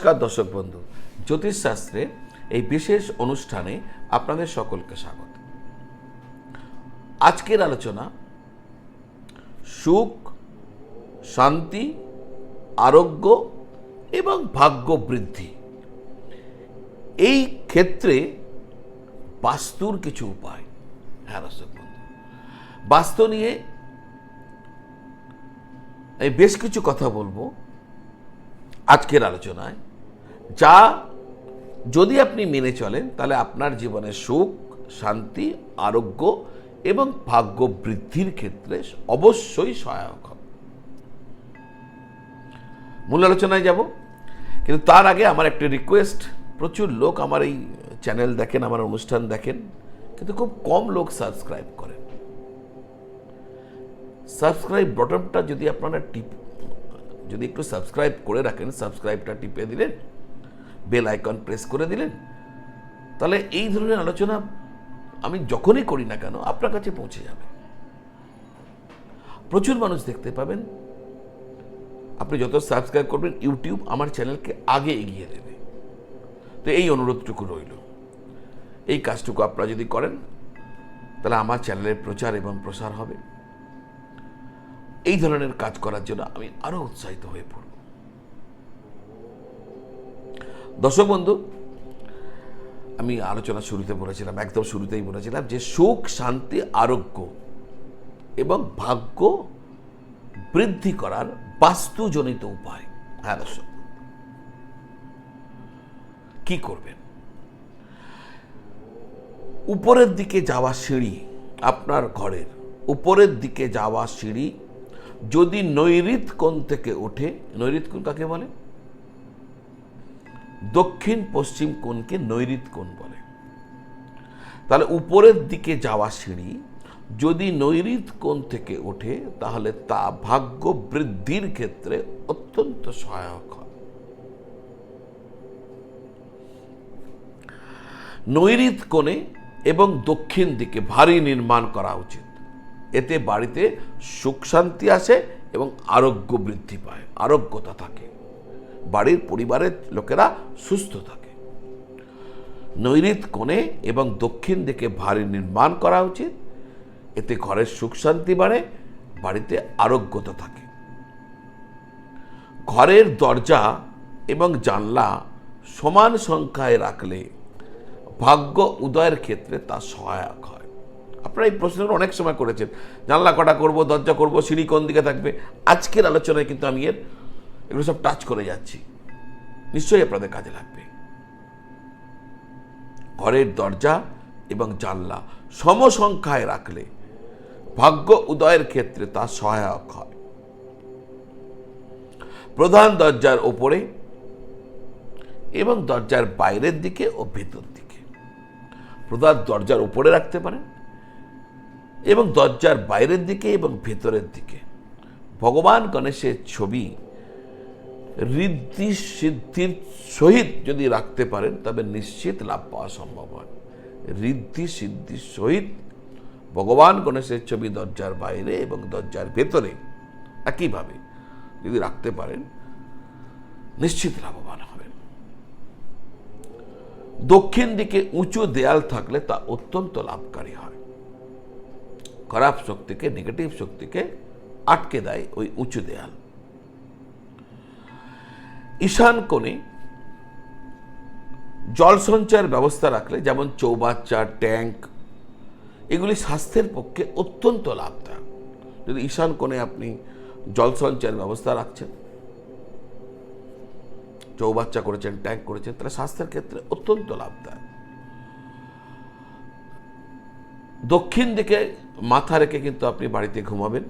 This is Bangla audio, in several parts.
নমস্কার দর্শক বন্ধু। জ্যোতিষশাস্ত্রে এই বিশেষ অনুষ্ঠানে আপনাদের সকলকে স্বাগত। আজকের আলোচনা সুখ, শান্তি, আরোগ্য এবং ভাগ্য বৃদ্ধি। এই ক্ষেত্রে বাস্তুর কিছু উপায়। হ্যাঁ দর্শক বন্ধু, বাস্তু নিয়ে এই বেশ কিছু কথা বলব আজকের আলোচনায়। যা যদি আপনি মেনে চলেন, তাহলে আপনার জীবনে সুখ, শান্তি, আরোগ্য এবং ভাগ্য বৃদ্ধির ক্ষেত্রে অবশ্যই সহায়ক হবে। মূল আলোচনায় যাব। কিন্তু তার আগে আমার একটা রিকোয়েস্ট প্রচুর লোক আমার এই চ্যানেল দেখেন, আমার অনুষ্ঠান দেখেন, কিন্তু খুব কম লোক সাবস্ক্রাইব করেন। সাবস্ক্রাইব বটনটা যদি আপনারা টিপ, যদি একটু সাবস্ক্রাইব করে রাখেন সাবস্ক্রাইবটা টিপে দিলেন বেল আইকন প্রেস করে দিলেন। তাহলে এই ধরনের আলোচনা আমি যখনই করি না কেন, আপনার কাছে পৌঁছে যাবে। প্রচুর মানুষ দেখতে পাবেন। আপনি যত সাবস্ক্রাইব করবেন, ইউটিউব আমার চ্যানেলকে আগে এগিয়ে দেবে। তো এই অনুরোধটুকু রইল। এই কাজটুকু আপনারা যদি করেন, তাহলে আমার চ্যানেলের প্রচার এবং প্রসার হবে। এই ধরনের কাজ করার জন্য আমি আরও উৎসাহিত হয়ে পড়ব। দর্শক বন্ধু, আমি আলোচনা শুরুতে বলেছিলাম, একদম শুরুতেই বলেছিলাম যে সুখ, শান্তি, আরোগ্য এবং ভাগ্য বৃদ্ধি করার বাস্তুজনিত উপায়। হ্যাঁ দর্শক কি করবেন? উপরের দিকে যাওয়া সিঁড়ি আপনার ঘরের উপরের দিকে যাওয়া সিঁড়ি যদি নৈরিত কোণ থেকে ওঠে নৈরিত কোণ কাকে বলে? দক্ষিণ পশ্চিম কোণকে নৈরিত কোণ বলে। তাহলে উপরের দিকে যাওয়া সিঁড়ি যদি নৈরিত কোণ থেকে ওঠে, তাহলে তা ভাগ্য বৃদ্ধির ক্ষেত্রে অত্যন্ত সহায়ক হয়। নৈরিত কোণে এবং দক্ষিণ দিকে ভারী নির্মাণ করা উচিত। এতে বাড়িতে সুখ শান্তি আসে এবং আরোগ্য বৃদ্ধি পায়, আরোগ্যতা থাকে। বাড়ির পরিবারের লোকেরা সুস্থ থাকে। নৈরিত কোণে এবং দক্ষিণ দিকে ভারী নির্মাণ করা উচিত। এতে ঘরের সুখ শান্তি বাড়ে, বাড়িতে আরোগ্যতা থাকে। ঘরের দরজা এবং জানলা সমান সংখ্যায় রাখলে ভাগ্য উদয়ের ক্ষেত্রে তা সহায়ক হয়। আপনারা এই প্রশ্নগুলো অনেক সময় করেছেন। জানলা কটা করব, দরজা করব, সিঁড়ি কোন দিকে থাকবে? আজকের আলোচনায় কিন্তু আমি এর এগুলো সব টাচ করে যাচ্ছি। নিশ্চয়ই আপনাদের কাজে লাগবে। ঘরের দরজা এবং জানলা সমসংখ্যায় রাখলে ভাগ্য উদয়ের ক্ষেত্রে তা সহায়ক হয়। প্রধান দরজার ওপরে এবং দরজার বাইরের দিকে ও ভেতর দিকে। প্রধান দরজার উপরে রাখতে পারেন এবং দরজার বাইরের দিকে এবং ভেতরের দিকে। ভগবান গণেশের ছবি ঋদ্ধি সিদ্ধির সহিত যদি রাখতে পারেন, তবে নিশ্চিত লাভ পাওয়া সম্ভব হয়। ঋদ্ধি সিদ্ধির সহিত ভগবান গণেশের ছবি দরজার বাইরে এবং দরজার ভেতরে একইভাবে যদি রাখতে পারেন, নিশ্চিত লাভবান হবেন। দক্ষিণ দিকে উঁচু দেয়াল থাকলে তা অত্যন্ত লাভকারী হয়। খারাপ শক্তিকে নেগেটিভ শক্তিকে আটকে দেয় ওই উঁচু দেয়াল। ঈশান কোণে জল সঞ্চয়ের ব্যবস্থা রাখলে যেমন চৌবাচ্চা ট্যাঙ্ক, এগুলি স্বাস্থ্যের পক্ষে অত্যন্ত লাভদায়ক। যদি ঈশান কোণে আপনি জল সঞ্চয়ের ব্যবস্থা রাখছেন চৌবাচ্চা করেছেন, ট্যাঙ্ক করেছেন, তাহলে স্বাস্থ্যের ক্ষেত্রে অত্যন্ত লাভদায়ক। দক্ষিণ দিকে মাথা রেখে কিন্তু আপনি বাড়িতে ঘুমাবেন।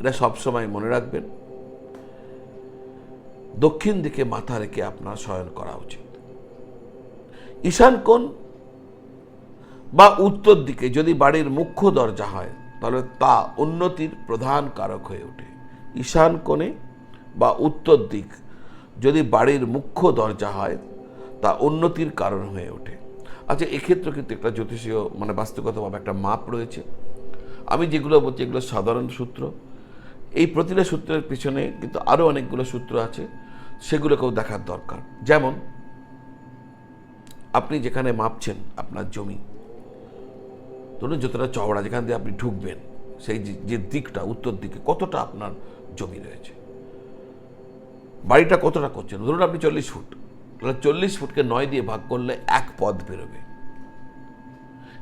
এটা সবসময় মনে রাখবেন। দক্ষিণ দিকে মাথা রেখে আপনার শয়ন করা উচিত। ঈশান কোণ বা উত্তর দিকে যদি বাড়ির মুখ্য দরজা হয়, তাহলে তা উন্নতির প্রধান কারক হয়ে ওঠে। ঈশান কোণে বা উত্তর দিক যদি বাড়ির মুখ্য দরজা হয়, তা উন্নতির কারণ হয়ে ওঠে। আচ্ছা এক্ষেত্রে কিন্তু একটা জ্যোতিষীয় মানে বাস্তুগতভাবে একটা মাপ রয়েছে। আমি যেগুলো বলছি এগুলো সাধারণ সূত্র। এই প্রতিটা সূত্রের পিছনে কিন্তু আরও অনেকগুলো সূত্র আছে। সেগুলোকেও দেখার দরকার। যেমন, আপনি যেখানে মাপছেন আপনার জমি, ধরুন যতটা চওড়া যেখান দিয়ে আপনি ঢুকবেন, সেই যে- দিকটা, উত্তর দিকে কতটা আপনার জমি রয়েছে? বাড়িটা কতটা করছেন? ধরুন আপনি চল্লিশ ফুট, তাহলে চল্লিশ ফুটকে নয় দিয়ে ভাগ করলে এক পদ বেরোবে।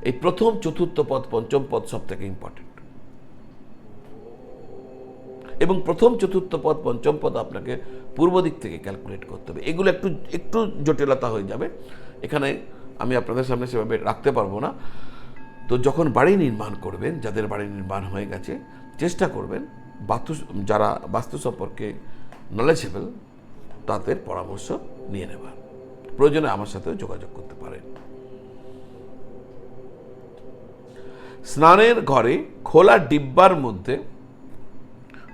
এই প্রথম, চতুর্থ পদ, পঞ্চম পদ সব থেকে ইম্পর্টেন্ট এবং প্রথম, চতুর্থ পদ, পঞ্চম পদ আপনাকে পূর্ব দিক থেকে ক্যালকুলেট করতে হবে। এগুলো একটু একটু জটিলতা হয়ে যাবে। এখানে আমি আপনাদের সামনে সেভাবে রাখতে পারব না। তো যখন বাড়ি নির্মাণ করবেন, যাদের বাড়ি নির্মাণ হয়ে গেছে, চেষ্টা করবেন বাস্তু, যারা বাস্তু সম্পর্কে নলেজেবল তাদের পরামর্শ নিয়ে নেবার। প্রয়োজনে আমার সাথে যোগাযোগ করতে পারেন। স্নানের ঘরে খোলা ডিব্বার মধ্যে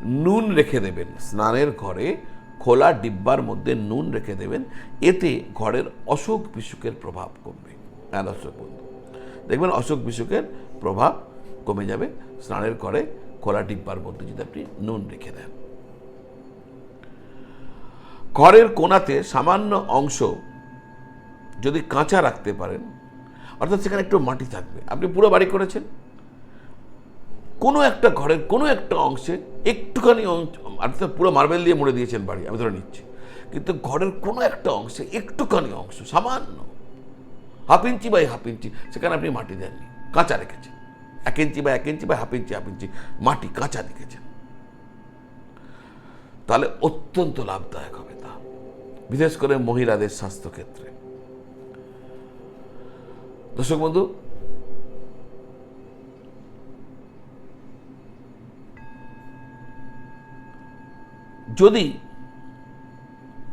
নুন রেখে দেবেন। স্নানের ঘরে খোলা ডিব্বার মধ্যে নুন রেখে দেবেন, এতে ঘরের অসুখ বিসুখের প্রভাব কমবে। হ্যাঁ দর্শক বন্ধু, দেখবেন অসুখ বিসুখের প্রভাব কমে যাবে স্নানের ঘরে খোলা ডিব্বার মধ্যে যদি আপনি নুন রেখে দেন। ঘরের কোণাতে সামান্য অংশ যদি কাঁচা রাখতে পারেন, অর্থাৎ সেখানে একটু মাটি থাকবে। আপনি পুরো বাড়ি করেছেন? কোনো একটা ঘরের কোনো একটা অংশে একটুখানি অংশ- অর্থাৎ পুরো মার্বেল দিয়ে মুড়ে দিয়েছেন বাড়ি, আমি ধরে নিচ্ছি। কিন্তু ঘরের কোনো একটা অংশে একটুখানি অংশ, সামান্য, half inch by half inch, সেখানে আপনি মাটি দেননি, কাঁচা রেখেছেন। এক ইঞ্চি বা এক ইঞ্চি বা হাফ ইঞ্চি হাফ ইঞ্চি, মাটি কাঁচা রেখেছেন। তাহলে অত্যন্ত লাভদায়ক হবে তা, বিশেষ করে মহিলাদের স্বাস্থ্যক্ষেত্রে। দর্শক বন্ধু যদি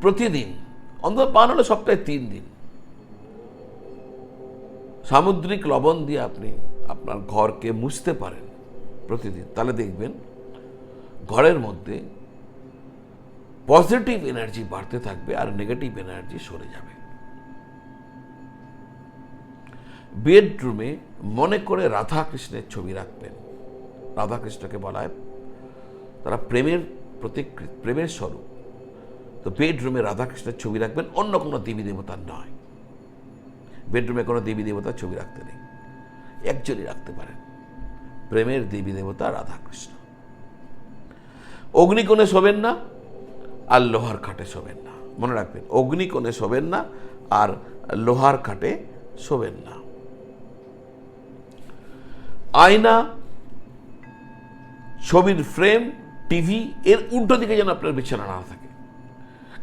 প্রতিদিন, অন্তত পান হলে সপ্তাহে তিন দিন, সামুদ্রিক লবণ দিয়ে আপনি আপনার ঘরকে মুছতে পারেন প্রতিদিন, তাহলে দেখবেন ঘরের মধ্যে পজিটিভ এনার্জি বাড়তে থাকবে আর নেগেটিভ এনার্জি সরে যাবে। বেডরুমে মনে করে রাধাকৃষ্ণের ছবি রাখবেন। রাধাকৃষ্ণকে বলা হয় তারা প্রেমের প্রতীক প্রেমের স্বরূপ। তো বেডরুমে রাধাকৃষ্ণের ছবি রাখবেন, অন্য কোনো দেবী দেবতার নয়। বেডরুমে কোনো দেবী দেবতার ছবি রাখতে নেই। একজনই রাখতে পারেন। প্রেমের দেবী দেবতা রাধাকৃষ্ণ। অগ্নিকোণে শোবেন না, আর লোহার খাটে শোবেন না। মনে রাখবেন, অগ্নিকোণে শোবেন না, আর লোহার খাটে শোবেন না। আয়না, ছবির ফ্রেম টিভি এর উল্টো দিকে যেন আপনার বিছানা না থাকে।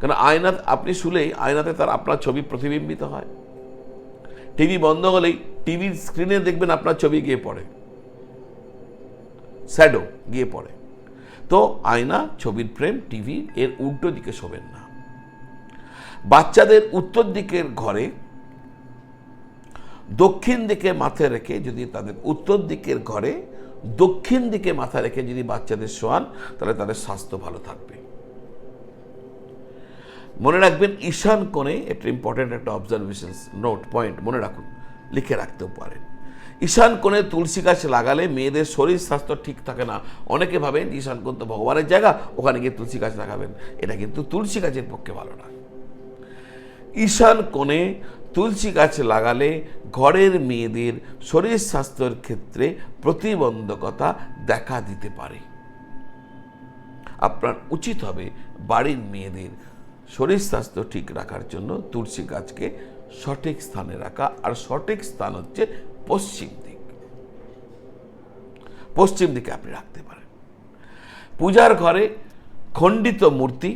কারণ আয়না আপনি শুলেই আয়নাতে তার আপনার ছবি প্রতিবিম্বিত হয়। টিভি বন্ধ হলেই টিভির স্ক্রিনে দেখবেন আপনার ছবি গিয়ে পড়ে। স্যাডো গিয়ে পড়ে। তো আয়না, ছবির ফ্রেম, টিভি এর উল্টো দিকে শোবেন না। বাচ্চাদের উত্তর দিকের ঘরে দক্ষিণ দিকে মাথায় রেখে যদি তাদের উত্তর দিকের ঘরে দক্ষিণ দিকে মাথা রেখে যদি বাচ্চাদের শোয়ান, তাহলে তাদের স্বাস্থ্য ভালো থাকবে। মনে রাখবেন, ঈশান কোণে একটা ইম্পর্টেন্ট একটা অবজারভেশন নোট পয়েন্ট মনে রাখুন, লিখে রাখতেও পারেন। ঈশান কোণে তুলসী গাছ লাগালে মেয়েদের শরীর স্বাস্থ্য ঠিক থাকে না। অনেকে ভাবেন, ঈশান কোণ তো ভগবানের জায়গা, ওখানে গিয়ে তুলসী গাছ লাগাবেন। এটা কিন্তু তুলসী গাছের পক্ষে ভালো না। ঈশান কোণে তুলসী গাছ লাগালে ঘরের মেয়েদের শরীর স্বাস্থ্যের ক্ষেত্রে প্রতিবন্ধকতা দেখা দিতে পারে। আপনার উচিত হবে বাড়ির মেয়েদের শরীর স্বাস্থ্য ঠিক রাখার জন্য তুলসী গাছকে সঠিক স্থানে রাখা, আর সঠিক স্থান হচ্ছে পশ্চিম দিক। পশ্চিম দিকে আপনি রাখতে পারেন। পূজার ঘরে খণ্ডিত মূর্তি,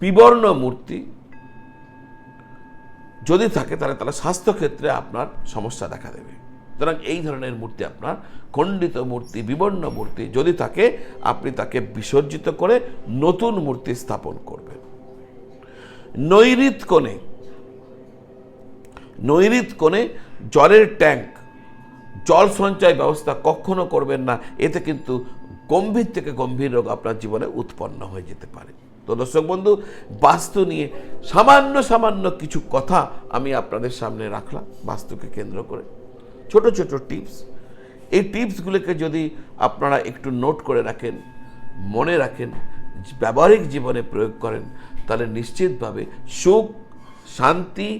বিবর্ণ মূর্তি যদি থাকে, তাহলে তাহলে স্বাস্থ্যক্ষেত্রে আপনার সমস্যা দেখা দেবে। সুতরাং এই ধরনের মূর্তি আপনার, খণ্ডিত মূর্তি, বিবর্ণ মূর্তি যদি থাকে, আপনি তাকে বিসর্জিত করে নতুন মূর্তি স্থাপন করবেন। নৈরিত কোণে নৈরিত কোণে জলের ট্যাঙ্ক, জল সঞ্চয় ব্যবস্থা কখনো করবেন না। এতে কিন্তু গম্ভীর থেকে গম্ভীর রোগ আপনার জীবনে উৎপন্ন হয়ে যেতে পারে। তো দর্শক বন্ধু, বাস্তু নিয়ে সামান্য সামান্য কিছু কথা আমি আপনাদের সামনে রাখলাম বাস্তুকে কেন্দ্র করে। ছোট ছোট টিপস। এই টিপসগুলোকে যদি আপনারা একটু নোট করে রাখেন, মনে রাখেন, ব্যবহারিক জীবনে প্রয়োগ করেন, তাহলে নিশ্চিতভাবে সুখ, শান্তি,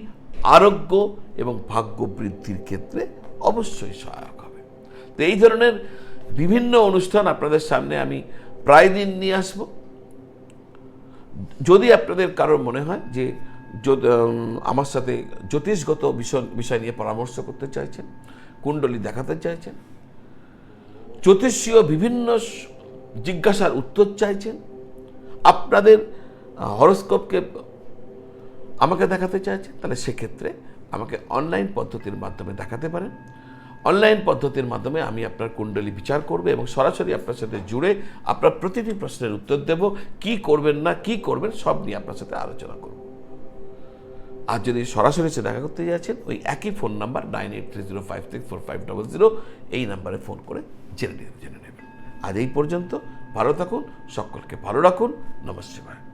আরোগ্য এবং ভাগ্য বৃদ্ধির ক্ষেত্রে অবশ্যই সহায়ক হবে। তো এই ধরনের বিভিন্ন অনুষ্ঠান আপনাদের সামনে আমি প্রায় দিন নিয়ে আসব। যদি আপনাদের কারোর মনে হয় যে আমার সাথে জ্যোতিষগত বিষয় বিষয় নিয়ে পরামর্শ করতে চাইছেন, কুণ্ডলী দেখাতে চাইছেন, জ্যোতিষীয় বিভিন্ন জিজ্ঞাসার উত্তর চাইছেন, আপনাদের হরস্কোপকে আমাকে দেখাতে চাইছেন, তাহলে সেক্ষেত্রে আমাকে অনলাইন পদ্ধতির মাধ্যমে দেখাতে পারেন। অনলাইন পদ্ধতির মাধ্যমে আমি আপনার কুণ্ডলী বিচার করব এবং সরাসরি আপনার সাথে জুড়ে আপনার প্রতিটি প্রশ্নের উত্তর দেব, কি করবেন না, কি করবেন, সব নিয়ে আপনার সাথে আলোচনা করব। আর যদি সরাসরি এসে দেখা করতে যাচ্ছেন, ওই একই phone number nine eight three zero five six four five double zero এই নাম্বারে ফোন করে জেনে জেনে নেবেন। আজ এই পর্যন্ত ভালো থাকুন, সকলকে ভালো রাখুন, নমস্কার।